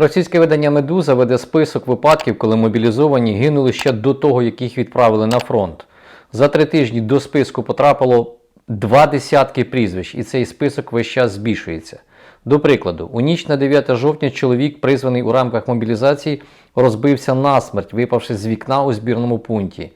Російське видання Медуза веде список випадків, коли мобілізовані гинули ще до того, як їх відправили на фронт. За три тижні до списку потрапило два десятки прізвищ, і цей список весь час збільшується. До прикладу, у ніч на 9 жовтня чоловік, призваний у рамках мобілізації, розбився насмерть, випавши з вікна у збірному пункті.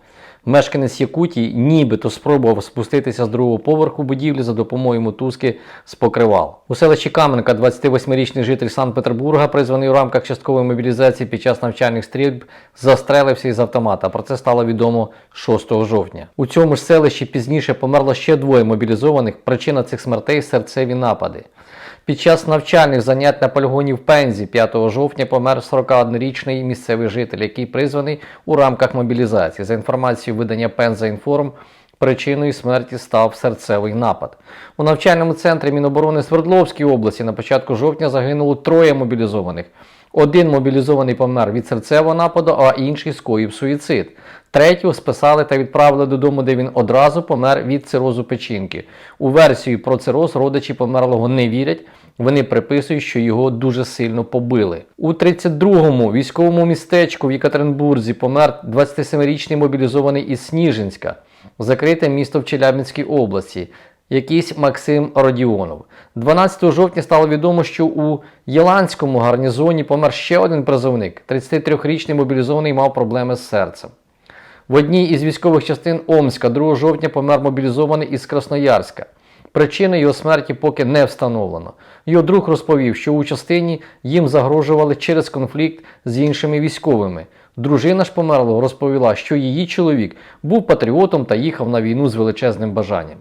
Мешканець Якутії нібито спробував спуститися з другого поверху будівлі за допомогою мотузки з покривал. У селищі Каменка 28-річний житель Санкт-Петербурга, призваний у рамках часткової мобілізації під час навчальних стрільб, застрелився із автомата. Про це стало відомо 6 жовтня. У цьому ж селищі пізніше померло ще двоє мобілізованих. Причина цих смертей серцеві напади. Під час навчальних занять на полігоні в Пензі 5 жовтня помер 41-річний місцевий житель, який призваний у рамках мобілізації. За інформацією видання Пенза Інформ, причиною смерті став серцевий напад. У навчальному центрі Міноборони Свердловській області на початку жовтня загинуло троє мобілізованих. Один мобілізований помер від серцевого нападу, а інший скоїв суїцид. Третього списали та відправили додому, де він одразу помер від цирозу печінки. У версію про цироз родичі померлого не вірять. Вони приписують, що його дуже сильно побили. У 32-му військовому містечку в Єкатеринбурзі помер 27-річний мобілізований із Сніжинська, закрите місто в Челябинській області. Якийсь Максим Родіонов. 12 жовтня стало відомо, що у Єланському гарнізоні помер ще один призовник. 33-річний мобілізований мав проблеми з серцем. В одній із військових частин Омська 2 жовтня помер мобілізований із Красноярська. Причини його смерті поки не встановлено. Його друг розповів, що у частині їм загрожували через конфлікт з іншими військовими. Дружина ж померлого розповіла, що її чоловік був патріотом та їхав на війну з величезним бажанням.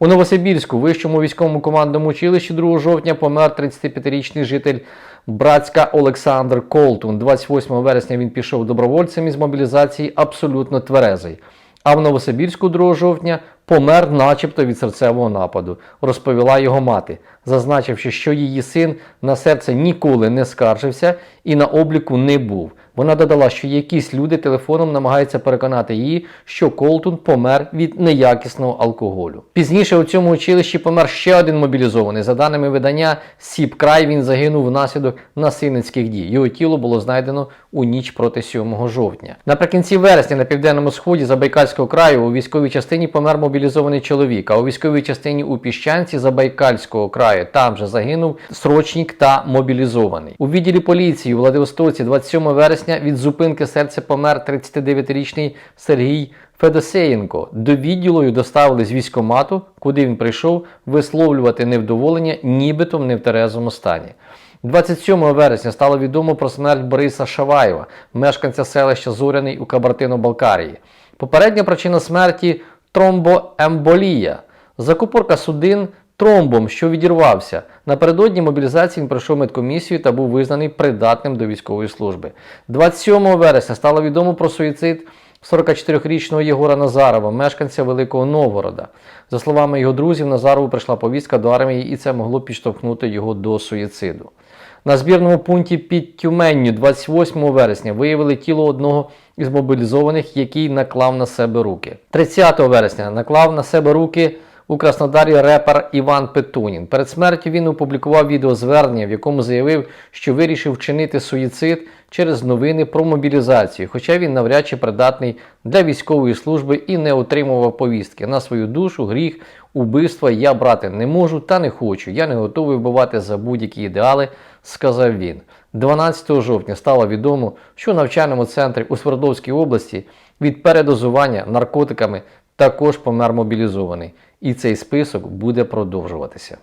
У Новосибірську вищому військовому командному училищі 2 жовтня помер 35-річний житель Братська Олександр Колтун. 28 вересня він пішов добровольцем із мобілізації абсолютно тверезий. А в Новосибірську 2 жовтня помер начебто від серцевого нападу, розповіла його мати, зазначивши, що її син на серце ніколи не скаржився і на обліку не був. Вона додала, що якісь люди телефоном намагаються переконати її, що Колтун помер від неякісного алкоголю. Пізніше у цьому училищі помер ще один мобілізований. За даними видання Сіпкрай, він загинув внаслідок насильницьких дій. Його тіло було знайдено у ніч проти 7 жовтня. Наприкінці вересня на південному сході Забайкальського краю у військовій частині помер мобілізований чоловік. А у військовій частині у піщанці Забайкальського краю там же загинув срочник та мобілізований. У відділі поліції у Владивостоці 27 вересня від зупинки серця помер 39-річний Сергій Федосеєнко. До відділу доставили з військомату, куди він прийшов висловлювати невдоволення, нібито в невтерезому стані. 27 вересня стало відомо про смерть Бориса Шаваєва, мешканця селища Зоряний у Кабардино-Балкарії. Попередня причина смерті тромбоемболія. Закупорка судин тромбом, що відірвався. Напередодні мобілізації він пройшов медкомісію та був визнаний придатним до військової служби. 27 вересня стало відомо про суїцид 44-річного Єгора Назарова, мешканця Великого Новгорода. За словами його друзів, Назарову прийшла повістка до армії, і це могло підштовхнути його до суїциду. На збірному пункті під Тюменню 28 вересня виявили тіло одного із мобілізованих, який наклав на себе руки. 30 вересня наклав на себе руки у Краснодарі репер Іван Петунін. Перед смертю він опублікував відеозвернення, в якому заявив, що вирішив вчинити суїцид через новини про мобілізацію, хоча він навряд чи придатний для військової служби і не отримував повістки. На свою душу гріх, убивства я брати не можу та не хочу. Я не готовий вбивати за будь-які ідеали, сказав він. 12 жовтня стало відомо, що в навчальному центрі у Свердловській області від передозування наркотиками також помер мобілізований, і цей список буде продовжуватися.